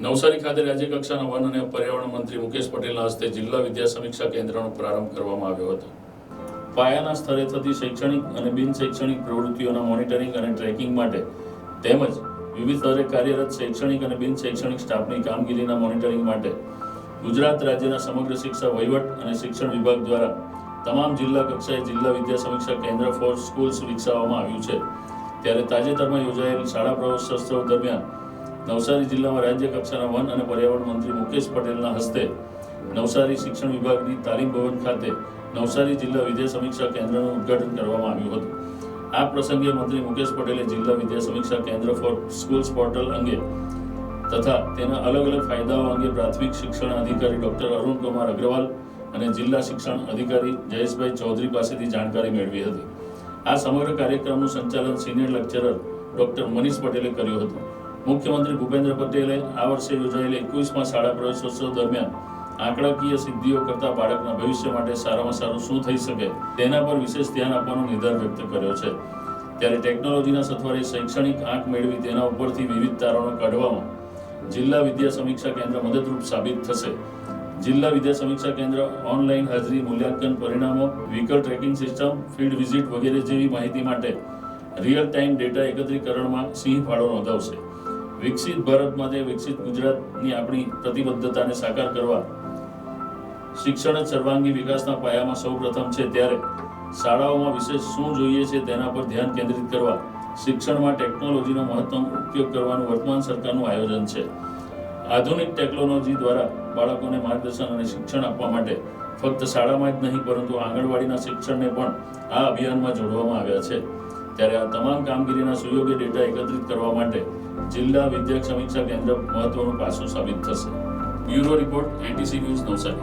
નવસારી ખાતે રાજ્ય કક્ષાના વન અને પર્યાવરણ મંત્રી મુકેશ પટેલના હસ્તે જિલ્લા વિદ્યા સમીક્ષા કેન્દ્રનો પ્રારંભ કરવામાં આવ્યો હતો. પાયાના સ્તરે થતી શૈક્ષણિક અને બિન શૈક્ષણિક પ્રવૃત્તિઓના મોનિટરિંગ અને ટ્રેકિંગ માટે તેમજ વિવિધ સ્તરે કાર્યરત શૈક્ષણિક અને બિન શૈક્ષણિક સ્ટાફની કામગીરીના મોનિટરિંગ માટે ગુજરાત રાજ્યના સમગ્ર શિક્ષા વહીવટ અને શિક્ષણ વિભાગ દ્વારા તમામ જિલ્લા કક્ષાએ જિલ્લા વિદ્યા સમીક્ષા કેન્દ્ર ફોર સ્કૂલ્સ વિકસાવવામાં આવ્યું છે. ત્યારે તાજેતરમાં યોજાયેલ શાળા પ્રવેશોત્સવ દરમિયાન નવસારી જિલ્લામાં રાજ્ય કક્ષાના વન અને પર્યાવરણ મંત્રી મુકેશ પટેલના હસ્તે નવસારી શિક્ષણ વિભાગની તાલીમ ભવન ખાતે નવસારી જિલ્લા વિદ્યા સમીક્ષા કેન્દ્રનું ઉદ્ઘાટન કરવામાં આવ્યું હતું. આ પ્રસંગે મંત્રી મુકેશ પટેલે જિલ્લા વિદ્યા સમીક્ષા કેન્દ્ર ફોર સ્કૂલ્સ પોર્ટલ અંગે તથા તેના અલગ અલગ ફાયદાઓ અંગે પ્રાથમિક શિક્ષણ અધિકારી ડોક્ટર અરુણ કુમાર અગ્રવાલ અને જિલ્લા શિક્ષણ અધિકારી જયેશભાઈ ચૌધરી પાસેથી જાણકારી મેળવી હતી. આ સમગ્ર કાર્યક્રમનું સંચાલન સિનિયર લેક્ચરર ડોક્ટર મનીષ પટેલે કર્યું હતું. મુખ્યમંત્રી ભૂપેન્દ્ર પટેલે આ વર્ષે યોજાયેલી એકવીસમાં શાળા પ્રવેશોત્સવ દરમિયાન આંકડાકીય સિદ્ધિઓ કરતા બાળકના ભવિષ્ય માટે સારામાં સારું શું થઈ શકે તેના પર વિશેષ ધ્યાન આપવાનો નિર્ધાર વ્યક્ત કર્યો છે. ત્યારે ટેકનોલોજીના સથવારે શૈક્ષણિક આંક મેળવી તેના ઉપરથી વિવિધ તારણો કાઢવામાં જિલ્લા વિદ્યા સમીક્ષા કેન્દ્ર મદદરૂપ સાબિત થશે. જિલ્લા વિદ્યા સમીક્ષા કેન્દ્ર ઓનલાઈન હાજરી, મૂલ્યાંકન પરિણામો, vehicle tracking system, field visit વગેરે જેવી માહિતી માટે રિયલ ટાઈમ ડેટા એકત્રીકરણમાં સિંહ ફાળો નોંધાવશે. વિકસિત ભારત માટે વિકસિત ગુજરાતની આપણી પ્રતિબદ્ધતાને સાકાર કરવા શિક્ષણ સર્વાંગી વિકાસના પાયામાં સૌપ્રથમ છે ત્યારે શાળાઓમાં વિશેષ શું જોઈએ છે તેના પર ધ્યાન કેન્દ્રિત કરવા શિક્ષણમાં ટેકનોલોજીનો મહત્તમ ઉપયોગ કરવાનું વર્તમાન સરકારનું આયોજન છે. આધુનિક ટેકનોલોજી દ્વારા બાળકોને માર્ગદર્શન અને શિક્ષણ આપવા માટે ફક્ત શાળામાં જ નહીં, પરંતુ આંગણવાડીના શિક્ષણને પણ આ અભિયાનમાં જોડવામાં આવ્યા છે. ત્યારે આ તમામ કામગીરીના સુયોગ્ય ડેટા એકત્રિત કરવા માટે જિલ્લા વિદ્યાક સમીક્ષા કેન્દ્ર મહત્વનું પાસું સાબિત થશે. Bureau report, NTC news Navsari.